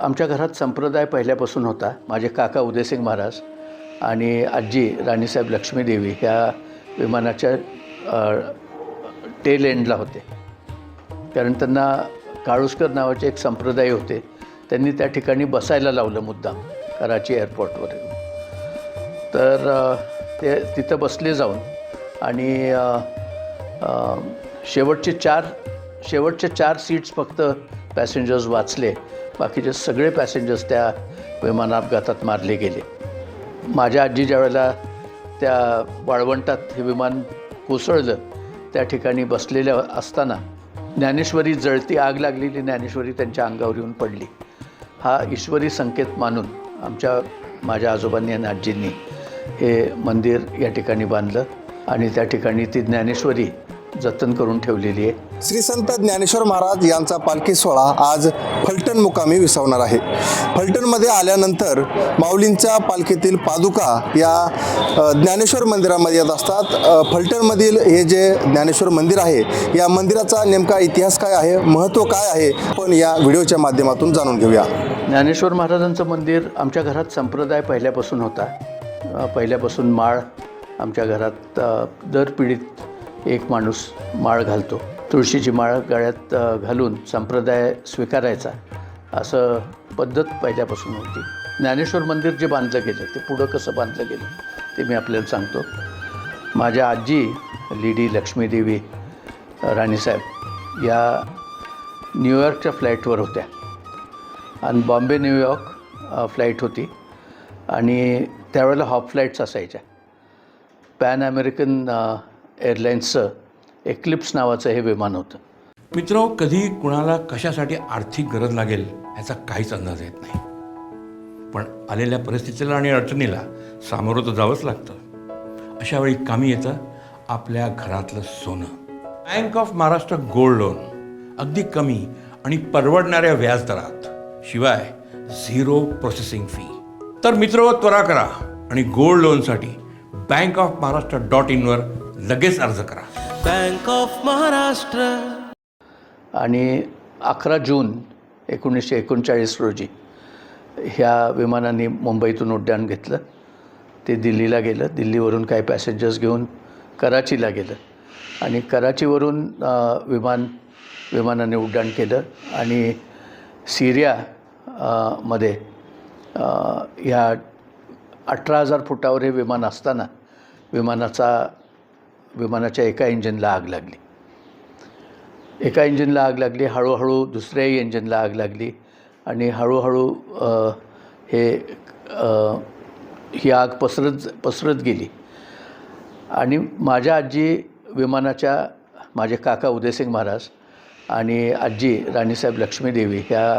आमच्या घरात संप्रदाय पहिल्यापासून होता. माझे काका उदयसिंग महाराज आणि आजी राणीसाहेब लक्ष्मीदेवी ह्या विमानाच्या टेल एंडला होते. कारण त्यांना काळुसकर नावाचे एक संप्रदाय होते. त्यांनी त्या ठिकाणी बसायला लावलं मुद्दाम कराची एअरपोर्टवर तर ते तिथं बसले जाऊन आणि शेवटचे चार शेवटचे चार सीट्स फक्त पॅसेंजर्स वाचले. बाकीचे सगळे पॅसेंजर्स त्या विमान अपघातात मारले गेले. माझ्या आजी ज्या वेळेला त्या वाळवंटात हे विमान कोसळलं त्या ठिकाणी बसलेल्या असताना ज्ञानेश्वरी जळती आग लागलेली ज्ञानेश्वरी त्यांच्या अंगावर येऊन पडली. हा ईश्वरी संकेत मानून आमच्या माझ्या आजोबांनी आणि आजींनी हे मंदिर या ठिकाणी बांधलं आणि त्या ठिकाणी ती ज्ञानेश्वरी जतन करून ठेवलेली आहे. श्री संत ज्ञानेश्वर महाराज यांचा पालखी सोहळा आज फलटण मुकामी विसावणार आहे. फलटणमध्ये आल्यानंतर माऊलींच्या पालखीतील पादुका या ज्ञानेश्वर मंदिरामध्ये येत असतात. फलटणमधील हे जे ज्ञानेश्वर मंदिर आहे या मंदिराचा नेमका इतिहास काय आहे महत्त्व काय आहे पण या व्हिडिओच्या माध्यमातून जाणून घेऊया. ज्ञानेश्वर महाराजांचं मंदिर आमच्या घरात संप्रदाय पहिल्यापासून होता. पहिल्यापासून माळ आमच्या घरात दर पिढीत एक माणूस माळ घालतो. तुळशीची माळ गळ्यात घालून संप्रदाय स्वीकारायचा. असं पद्धत पहिल्यापासून होती. ज्ञानेश्वर मंदिर जे बांधलं गेलं ते पुढं कसं बांधलं गेलं ते मी आपल्याला सांगतो. माझ्या आजी लेडी लक्ष्मीदेवी राणीसाहेब या न्यूयॉर्कच्या फ्लाईटवर होत्या. आणि बॉम्बे न्यूयॉर्क फ्लाईट होती. आणि त्यावेळेला हॉप फ्लाईट्स असायच्या. पॅन अमेरिकन एअरलाईन्सचं एक्लिप्स नावाचं हे विमान होतं. मित्र कधी कुणाला कशासाठी आर्थिक गरज लागेल ह्याचा काहीच अंदाज येत नाही. पण आलेल्या परिस्थितीला आणि अडचणीला सामोरं तर जावंच लागतं. अशा वेळी कामी येतं आपल्या घरातलं सोनं. Bank of Maharashtra gold loan अगदी कमी आणि परवडणाऱ्या व्याजदरात शिवाय झिरो प्रोसेसिंग फी तर मित्र त्वरा करा आणि गोल्ड लोनसाठी बँक ऑफ महाराष्ट्र डॉट इनवर लगेच अर्ज करा. बँक ऑफ महाराष्ट्र आणि अकरा जून एकोणीसशे एकोणचाळीस रोजी ह्या विमानाने मुंबईतून उड्डाण घेतलं. ते दिल्लीला गेलं. दिल्लीवरून काही पॅसेंजर्स घेऊन कराचीला गेलं. आणि कराचीवरून विमान विमानाने उड्डाण केलं. आणि सिरिया मध्ये ह्या अठरा हजार फुटावर हे विमान असताना विमानाचा विमानाच्या एका इंजिनला आग लागली. एका इंजिनला आग लागली हळूहळू दुसऱ्याही इंजिनला आग लागली आणि हळूहळू हे ही आग पसरत पसरत गेली. आणि माझ्या आजी विमानाच्या माझे काका उदयसिंग महाराज आणि आजी राणीसाहेब लक्ष्मीदेवी ह्या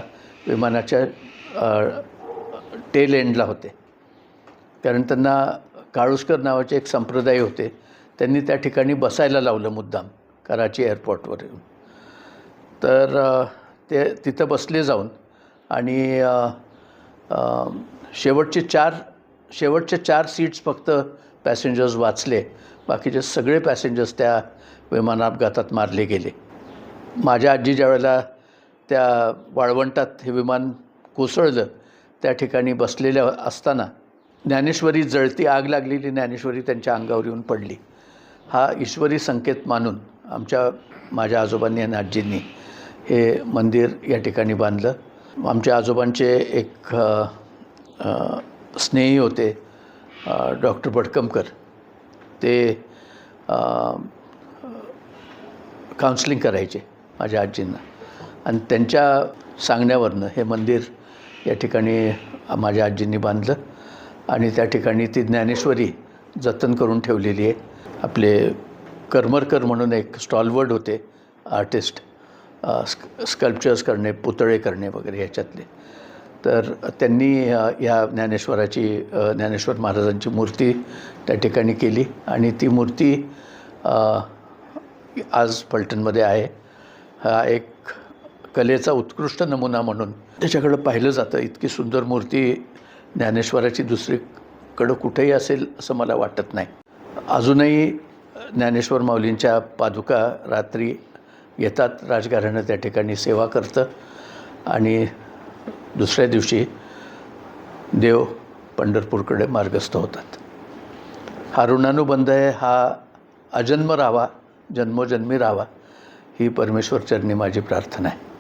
विमानाच्या टेल एंडला होते. कारण त्यांना काळुसकर नावाचे एक संप्रदाय होते. त्यांनी त्या ठिकाणी बसायला लावलं मुद्दाम कराची एअरपोर्टवर येऊन तर ते तिथं बसले जाऊन आणि शेवटचे चार शेवटचे चार सीट्स फक्त पॅसेंजर्स वाचले. बाकीचे सगळे पॅसेंजर्स त्या विमान अपघातात मारले गेले. माझ्या आजी ज्या वेळेला त्या वाळवंटात हे विमान कोसळलं त्या ठिकाणी बसलेल्या असताना ज्ञानेश्वरी जळती आग लागलेली ज्ञानेश्वरी त्यांच्या अंगावर येऊन पडली. हा ईश्वरी संकेत मानून आमच्या माझ्या आजोबांनी आणि आजींनी हे मंदिर या ठिकाणी बांधलं. आमच्या आजोबांचे एक स्नेही होते डॉक्टर भटकमकर. ते काउन्सिलिंग करायचे माझ्या आजींना. आणि त्यांच्या सांगण्यावरनं हे मंदिर या ठिकाणी माझ्या आजींनी बांधलं. आणि त्या ठिकाणी ती ज्ञानेश्वरी जतन करून ठेवलेली आहे. आपले करमरकर म्हणून एक स्टॉलवर्ड होते आर्टिस्ट स्क स्कल्पचर्स करणे पुतळे करणे वगैरे ह्याच्यातले. तर त्यांनी या ज्ञानेश्वराची ज्ञानेश्वर महाराजांची मूर्ती त्या ठिकाणी केली आणि ती मूर्ती आज फलटणमध्ये आहे. हा एक कलेचा उत्कृष्ट नमुना म्हणून. त्याच्याकडं पाहिलं जातं इतकी सुंदर मूर्ती ज्ञानेश्वराची दुसरी कडं कुठेही असेल असं मला वाटत नाही. अजूनही ज्ञानेश्वर माऊलींच्या पादुका रात्री येतात राजघराणं त्या ठिकाणी सेवा करतं आणि दुसऱ्या दिवशी देव पंढरपूरकडे मार्गस्थ होतात. हा ऋणानुबंध आहे हा अजन्म राहावा जन्मोजन्मी राहावा ही परमेश्वरचरणी माझी प्रार्थना आहे.